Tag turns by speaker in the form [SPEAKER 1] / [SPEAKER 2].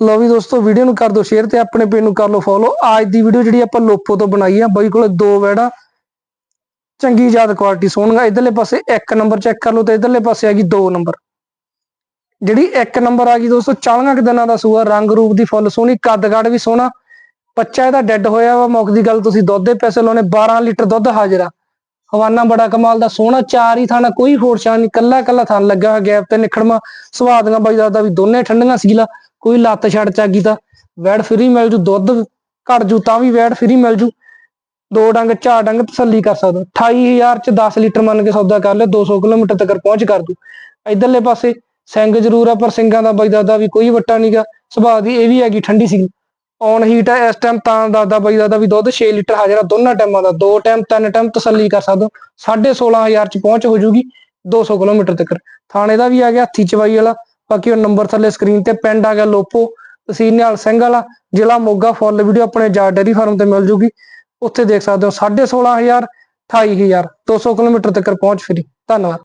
[SPEAKER 1] ਲਓ ਵੀ ਦੋਸਤੋ ਵੀਡੀਓ ਨੂੰ ਕਰ ਦਿਓ ਸ਼ੇਅਰ ਤੇ ਆਪਣੇ ਪੇਜ ਨੂੰ ਕਰ ਲਓ ਫੋਲੋ ਅੱਜ ਦੀ ਵੀਡੀਓ ਜਿਹੜੀ ਆਪਾਂ ਲੋਪੋ ਤੋਂ ਬਣਾਈ ਆ, ਬਾਈ ਕੋਲੇ ਦੋ ਵੈੜਾ, ਚੰਗੀ ਯਾਦ ਕੁਆਲਿਟੀ ਸੋਹਣਗਾ ਇਧਰਲੇ ਪਾਸੇ ਇੱਕ ਨੰਬਰ ਚੈੱਕ ਕਰ ਲਓ ਤੇ ਇਧਰਲੇ ਪਾਸੇ ਆ ਗਈ 2 ਨੰਬਰ ਜਿਹੜੀ ਇੱਕ ਨੰਬਰ ਆ ਗਈ ਦੋਸਤੋ 40 ਕੁ ਦਿਨਾਂ ਦਾ ਸੂਆ, ਰੰਗ ਰੂਪ ਦੀ ਫੁੱਲ ਸੋਹਣੀ ਕੱਦ-ਕਾਠ ਵੀ ਸੋਹਣਾ। ਬੱਚਾ ਇਹਦਾ ਡੈੱਡ ਹੋਇਆ ਵਾ, ਮੁੱਕ ਦੀ ਗੱਲ ਤੁਸੀਂ ਦੁੱਧ ਦੇ ਪੈਸੇ ਲਾਉਣੇ 12 ਲੀਟਰ ਦੁੱਧ ਹਾਜ਼ਰਾ। ਹਵਾਨਾ ਬੜਾ ਕਮਾਲ ਦਾ ਸੋਹਣਾ, ਚਾਰ ਹੀ ਥਾਣਾ, ਕੋਈ ਹੋਰ ਫੋਰਸ਼ਾਂ ਨਹੀਂ ਕੱਲਾ ਕੱਲਾ ਥਾਣ ਲੱਗਾ ਹੋਇਆ ਗੈਪ ਤੇ ਨਿਖੜਮਾ। ਸੁਹਾਦੀਆਂ ਬਾਈ ਦਾ ਵੀ ਦੋਨੇ ਠੰਡੀਆਂ ਸੀਲਾ। ਕੋਈ ਲੱਤ ਛੱਡ ਚਾਗੀ ਤਾਂ ਵੈੜ ਫਰੀ ਮਿਲ ਜੂ, ਦੁੱਧ ਘਟ ਜੂ ਤਾਂ ਵੀ ਵੈੜ ਫਰੀ ਮਿਲ ਜੂ। ਦੋ ਡੰਗ, ਚਾਰ ਡੰਗ ਤਸੱਲੀ ਕਰ ਸਕਦਾ। 28000 ਚ 10 ਲੀਟਰ ਮੰਨ ਕੇ ਸੌਦਾ ਕਰ ਲਿਆ 200 ਕਿਲੋਮੀਟਰ ਤੱਕ ਪਹੁੰਚ ਕਰ ਦੂ। ਇਧਰਲੇ ਪਾਸੇ ਸਿੰਘ ਜ਼ਰੂਰ ਆ, ਪਰ ਸਿੰਘਾਂ ਦਾ ਬਾਈ ਦਾਦਾ ਵੀ ਕੋਈ ਵੱਟਾ ਨਹੀਂਗਾ ਸੁਭਾਅ ਦੀ ਇਹ ਵੀ ਹੈਗੀ ਠੰਡੀ ਸੀ ਔਨ ਹੀਟ ਹੈ ਇਸ ਟਾਈਮ ਤਾਂ ਦਾਦਾ ਬਾਈ ਦਾਦਾ ਵੀ ਦੁੱਧ 6 ਲੀਟਰ ਹਾਜ਼ਰ ਆ, ਦੋਨਾਂ ਟਾਈਮਾਂ ਦਾ। ਦੋ ਟਾਈਮ, ਤਿੰਨ ਟਾਈਮ ਤਸੱਲੀ ਕਰ ਸਕਦੇ। ਹੋ 16500 ਚ ਪਹੁੰਚ ਹੋ ਜੂਗੀ 200 ਕਿਲੋਮੀਟਰ ਤੱਕ। ਥਾਣੇ ਦਾ ਵੀ ਆ ਗਿਆ, ਹੱਥੀ ਚਵਾਈ ਵਾਲਾ। ਬਾਕੀ ਉਹ ਨੰਬਰ ਥੱਲੇ ਸਕਰੀਨ ਤੇ ਪਿੰਡ ਆ ਗਿਆ ਲੋਪੋ ਤਹਿਸੀਲ ਨਿਹਾਲ ਸਿੰਘ ਵਾਲਾ, ਜ਼ਿਲ੍ਹਾ ਮੋਗਾ, ਫੁੱਲ ਵੀਡੀਓ ਆਪਣੇ ਜਾ ਡੇਰੀ ਫਾਰਮ ਤੇ ਮਿਲ ਜੂਗੀ। ਉੱਥੇ ਦੇਖ ਸਕਦੇ ਹੋ 16500 28000 200 ਕਿਲੋਮੀਟਰ ਤੱਕ ਪਹੁੰਚ ਫਰੀ ਧੰਨਵਾਦ।